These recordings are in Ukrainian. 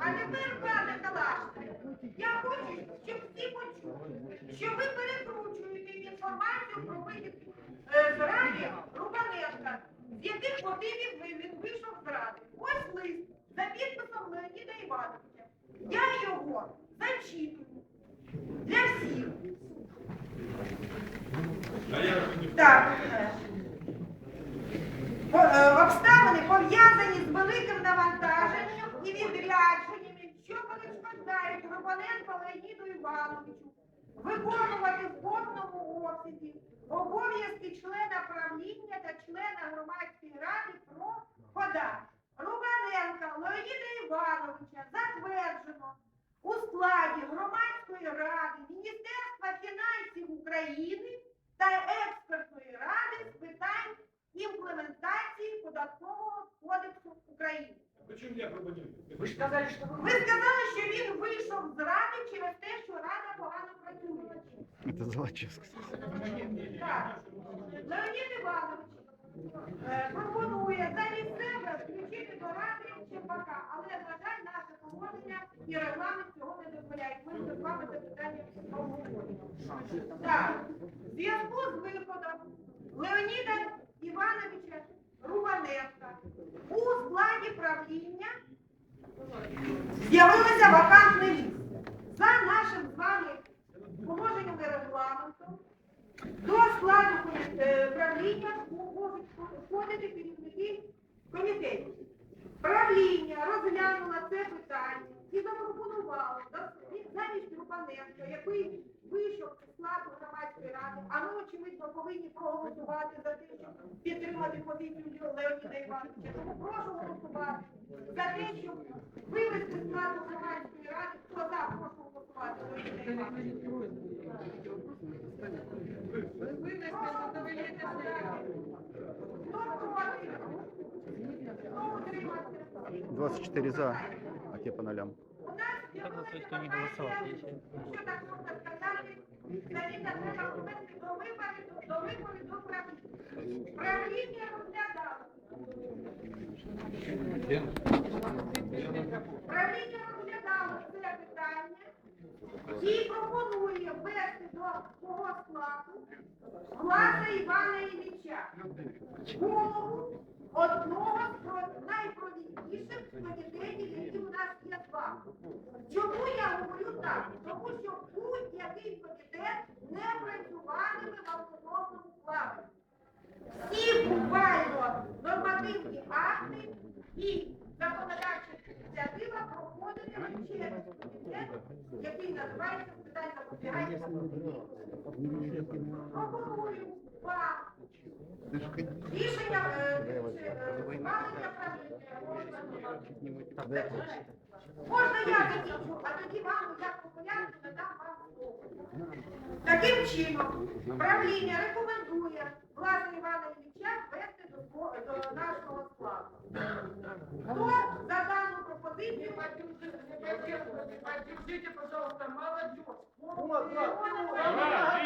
А тепер, пане Калашне, я хочу, щоб всі почули, що ви перекручуєте інформацію про вихід е, з ради Рубаненка, з яких мотивів він вийшов з ради. Ось лист за підписом Леоніда Івановича. Я його зачитую для всіх. Так. е, По- е, Обставини пов'язані з великим навантаженням і відрядженнями, що перешкоджають Гробаненко Леоніду Івановичу виконувати в повному обсязі обов'язки члена правління та члена громадської ради про подачу. Рубаненка Леоніда Івановича затверджено у складі громадської ради Міністерства фінансів України та експертної ради з питань імплементації податкового кодексу України. Почему я пробудил? Вы же сказали, что Ви сказали, що він вийшов з ради через те, що рада погано працює. Это Золочевск. Так. Леонід Іванович е, пропонує замість себе включити до ради Чепака, але, на жаль, наше положення і регламент цього не дозволяють. Ми вже з вами це питання обговорюємо. Так. В зв'язку з виходом Леоніда Івановича Рубаненка у складі правління з'явилося вакантне місце. За нашим з вами положенням і регламентом до складу е, правління можуть входити керівники комітетів. Правління розглянуло це питання і запропонувало замість Рубаненка, який вийшов зі складу громадської ради, а ми, очевидно, повинні проголосувати за те, щоб підтримати позицію Леоніда Івановича. Тому прошу голосувати за те, щоб вивести з складу громадської ради. Хто за, прошу голосувати Леоніда Івановича. Хто проти? Хто утримався? 24 за, а те по нолям. У нас з'явилася інформація, що так можна сказати, Завіта треба ввести до виборів, до виборів до правління. Правління розглядало. Правління розглядало це питання і пропонує ввести до свого складу Власа Івана Ілліча, голову одного з найпровідніших комітетів, які у нас є вами. Чому я говорю так? Тому що будь-який комітет не працюватиме в автономному плані. Всі буквально нормативні акти і законодавча ініціатива проходитиме через комітет, який називається з питань запобігання. Пропоную вам рішення е, е, схвалення правління. Можна я закінчу, а тоді вам як по порядку надам вам слово. Таким чином, правління рекомендує Влада Івана Ілліча ввести до нашого складу. Хто за дану пропозицію Поддержите, пожалуйста, молодежь. Два,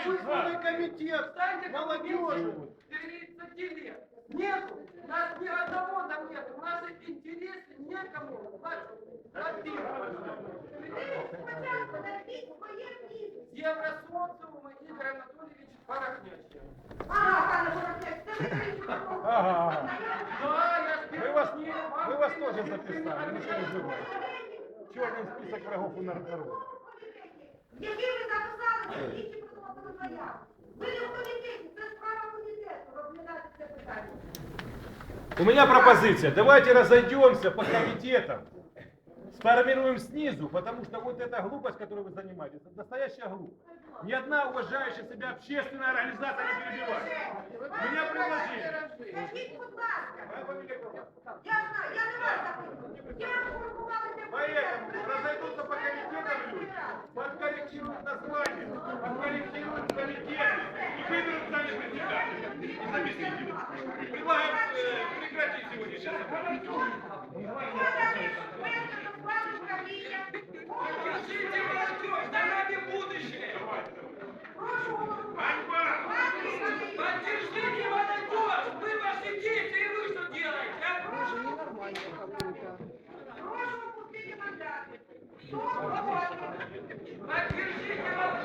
три, два. комитет, молодежи. 30 лет. Нету. У нас ни одного там нет. У нас интересы некому. спочатку назвіть своє місце? Евросоциум Игорь Анатольевич вам записали, не переживайте. Черный список врагов у народу. Які ви записали, які приносили заяву? Ви не в комітеті, це справа комітету розглядати це питання. У меня пропозиция. Давайте разойдемся по комитетам. Сформируем снизу, потому что вот эта глупость, которой вы занимаетесь, это настоящая глупость. Ни одна уважающая себя общественная организация не перебивает. Меня будь ласка, Курбан. я знаю, я не вас Поэтому разойдутся по комитетам люди, подкорректируют название, подкорректируют комитеты и выберут сами председателя и заместителя. Предлагаем э, прекратить сегодня сейчас. Спасите молодежь, да нами будущее. Ганьба! Поддержите молодежь, Вы ваши дети, и вы что делаете, а? Поддержите молодежь.